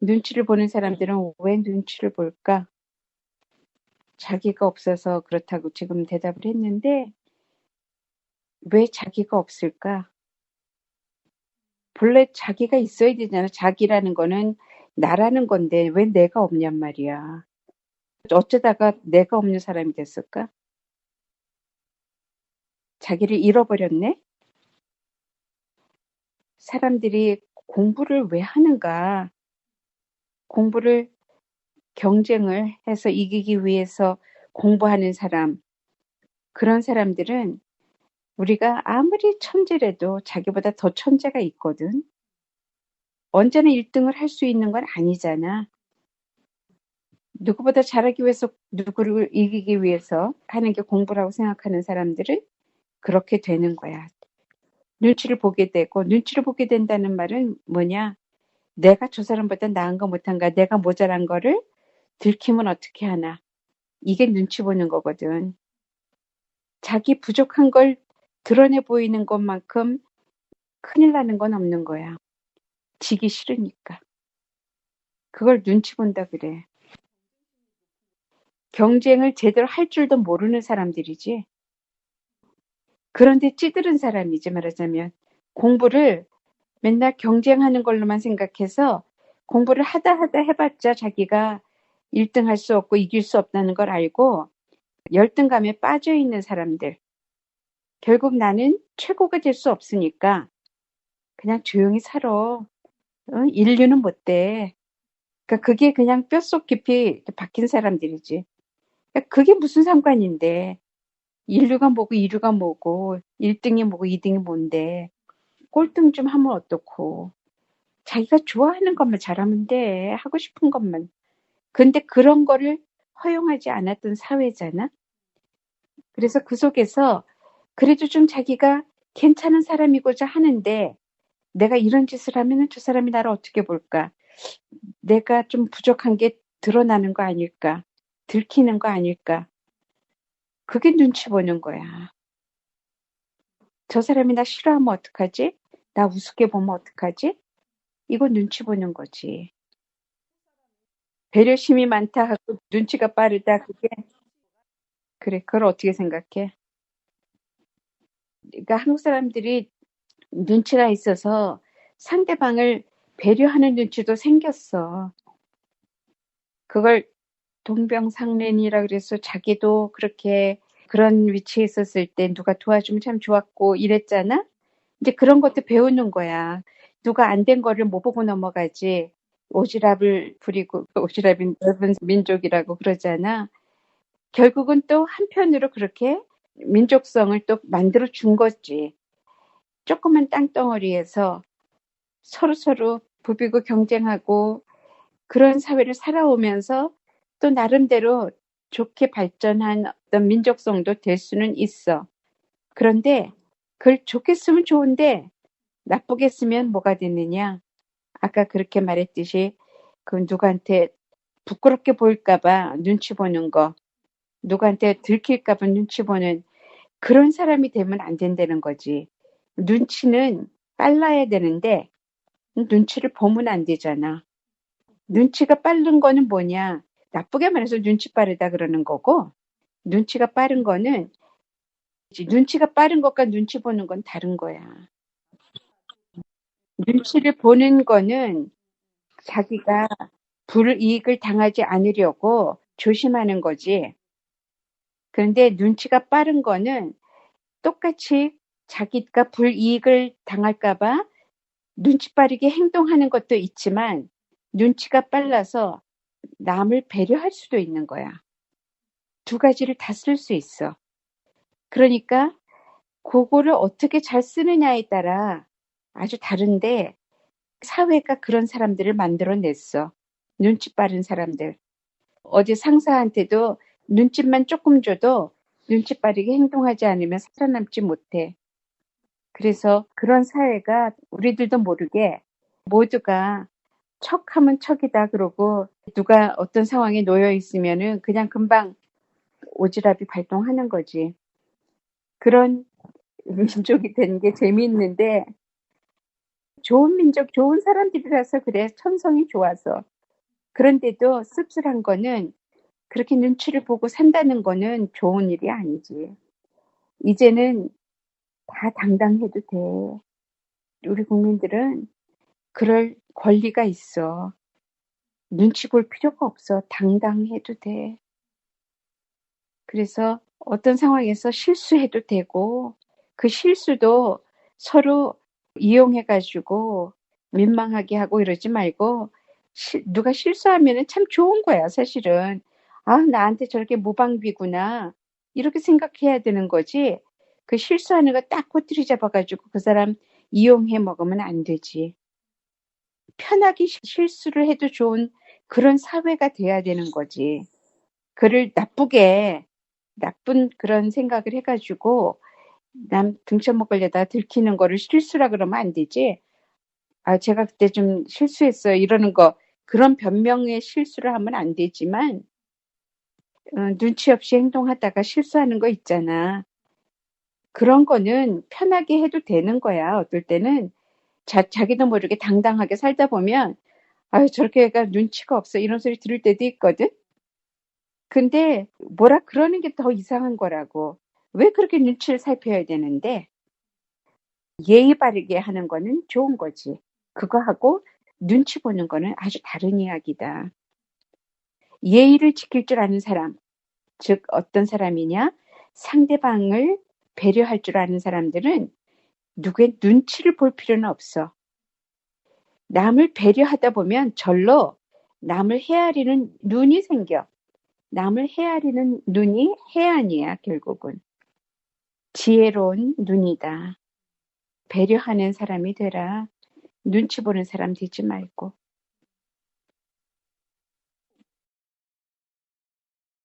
눈치를 보는 사람들은 왜 눈치를 볼까? 자기가 없어서 그렇다고 지금 대답을 했는데 왜 자기가 없을까? 본래 자기가 있어야 되잖아. 자기라는 거는 나라는 건데 왜 내가 없냔 말이야. 어쩌다가 내가 없는 사람이 됐을까? 자기를 잃어버렸네? 사람들이 공부를 왜 하는가? 공부를 경쟁을 해서 이기기 위해서 공부하는 사람, 그런 사람들은 우리가 아무리 천재라도 자기보다 더 천재가 있거든. 언제나 1등을 할 수 있는 건 아니잖아. 누구보다 잘하기 위해서 누구를 이기기 위해서 하는 게 공부라고 생각하는 사람들은 그렇게 되는 거야. 눈치를 보게 되고 눈치를 보게 된다는 말은 뭐냐? 내가 저 사람보다 나은 거 못한가? 내가 모자란 거를 들키면 어떻게 하나? 이게 눈치 보는 거거든. 자기 부족한 걸 드러내 보이는 것만큼 큰일 나는 건 없는 거야. 지기 싫으니까. 그걸 눈치 본다 그래. 경쟁을 제대로 할 줄도 모르는 사람들이지. 그런데 찌들은 사람이지 말하자면 공부를 맨날 경쟁하는 걸로만 생각해서 공부를 하다 하다 해봤자 자기가 1등 할 수 없고 이길 수 없다는 걸 알고 열등감에 빠져 있는 사람들. 결국 나는 최고가 될 수 없으니까 그냥 조용히 살아. 어? 인류는 못 돼. 그러니까 그게 그냥 뼛속 깊이 박힌 사람들이지. 그러니까 그게 무슨 상관인데. 인류가 뭐고 이류가 뭐고 1등이 뭐고 2등이 뭔데. 꼴등 좀 하면 어떻고. 자기가 좋아하는 것만 잘하면 돼. 하고 싶은 것만. 근데 그런 거를 허용하지 않았던 사회잖아. 그래서 그 속에서 그래도 좀 자기가 괜찮은 사람이고자 하는데 내가 이런 짓을 하면 저 사람이 나를 어떻게 볼까? 내가 좀 부족한 게 드러나는 거 아닐까? 들키는 거 아닐까? 그게 눈치 보는 거야. 저 사람이 나 싫어하면 어떡하지? 나 우습게 보면 어떡하지? 이거 눈치 보는 거지. 배려심이 많다 하고 눈치가 빠르다 그게 그래 그걸 어떻게 생각해? 그러니까 한국 사람들이 눈치가 있어서 상대방을 배려하는 눈치도 생겼어. 그걸 동병상련이라 그래서 자기도 그렇게 그런 위치에 있었을 때 누가 도와주면 참 좋았고 이랬잖아. 이제 그런 것도 배우는 거야. 누가 안 된 거를 못 보고 넘어가지. 오지랖을 부리고 오지랖인 넓은 민족이라고 그러잖아. 결국은 또 한편으로 그렇게 민족성을 또 만들어 준 거지. 조그만 땅덩어리에서 서로서로 부비고 경쟁하고 그런 사회를 살아오면서 또 나름대로 좋게 발전한 어떤 민족성도 될 수는 있어. 그런데 그걸 좋게 쓰면 좋은데 나쁘게 쓰면 뭐가 되느냐? 아까 그렇게 말했듯이 그 누구한테 부끄럽게 보일까봐 눈치 보는 거, 누구한테 들킬까봐 눈치 보는 그런 사람이 되면 안 된다는 거지. 눈치는 빨라야 되는데 눈치를 보면 안 되잖아. 눈치가 빠른 거는 뭐냐? 나쁘게 말해서 눈치 빠르다 그러는 거고 눈치가 빠른 거는 눈치가 빠른 것과 눈치 보는 건 다른 거야. 눈치를 보는 거는 자기가 불이익을 당하지 않으려고 조심하는 거지. 그런데 눈치가 빠른 거는 똑같이 자기가 불이익을 당할까봐 눈치 빠르게 행동하는 것도 있지만 눈치가 빨라서 남을 배려할 수도 있는 거야. 두 가지를 다 쓸 수 있어. 그러니까 그거를 어떻게 잘 쓰느냐에 따라 아주 다른데 사회가 그런 사람들을 만들어냈어. 눈치 빠른 사람들. 어제 상사한테도 눈치만 조금 줘도 눈치 빠르게 행동하지 않으면 살아남지 못해. 그래서 그런 사회가 우리들도 모르게 모두가 척하면 척이다 그러고 누가 어떤 상황에 놓여 있으면은 그냥 금방 오지랖이 발동하는 거지. 그런 민족이 되는 게 재미있는데 좋은 민족, 좋은 사람들이라서 그래. 천성이 좋아서. 그런데도 씁쓸한 거는 그렇게 눈치를 보고 산다는 거는 좋은 일이 아니지. 이제는 다 당당해도 돼. 우리 국민들은 그럴 권리가 있어. 눈치 볼 필요가 없어. 당당해도 돼. 그래서 어떤 상황에서 실수해도 되고 그 실수도 서로 이용해가지고 민망하게 하고 이러지 말고 시, 누가 실수하면 참 좋은 거야 사실은. 아 나한테 저렇게 모방비구나. 이렇게 생각해야 되는 거지. 그 실수하는 거 딱 꼬투리 잡아가지고 그 사람 이용해 먹으면 안 되지. 편하게 실수를 해도 좋은 그런 사회가 돼야 되는 거지. 그를 나쁘게 나쁜 그런 생각을 해가지고 남 등쳐 먹으려다 들키는 거를 실수라 그러면 안 되지. 아, 제가 그때 좀 실수했어요. 이러는 거, 그런 변명의 실수를 하면 안 되지만, 어, 눈치 없이 행동하다가 실수하는 거 있잖아. 그런 거는 편하게 해도 되는 거야. 어떨 때는 자, 자기도 모르게 당당하게 살다 보면, 아유, 저렇게 가 눈치가 없어. 이런 소리 들을 때도 있거든. 근데 뭐라 그러는 게 더 이상한 거라고. 왜 그렇게 눈치를 살펴야 되는데 예의 바르게 하는 거는 좋은 거지. 그거 하고 눈치 보는 거는 아주 다른 이야기다. 예의를 지킬 줄 아는 사람, 즉 어떤 사람이냐? 상대방을 배려할 줄 아는 사람들은 누구의 눈치를 볼 필요는 없어. 남을 배려하다 보면 절로 남을 헤아리는 눈이 생겨. 남을 헤아리는 눈이 해안이야, 결국은. 지혜로운 눈이다. 배려하는 사람이 되라. 눈치 보는 사람 되지 말고.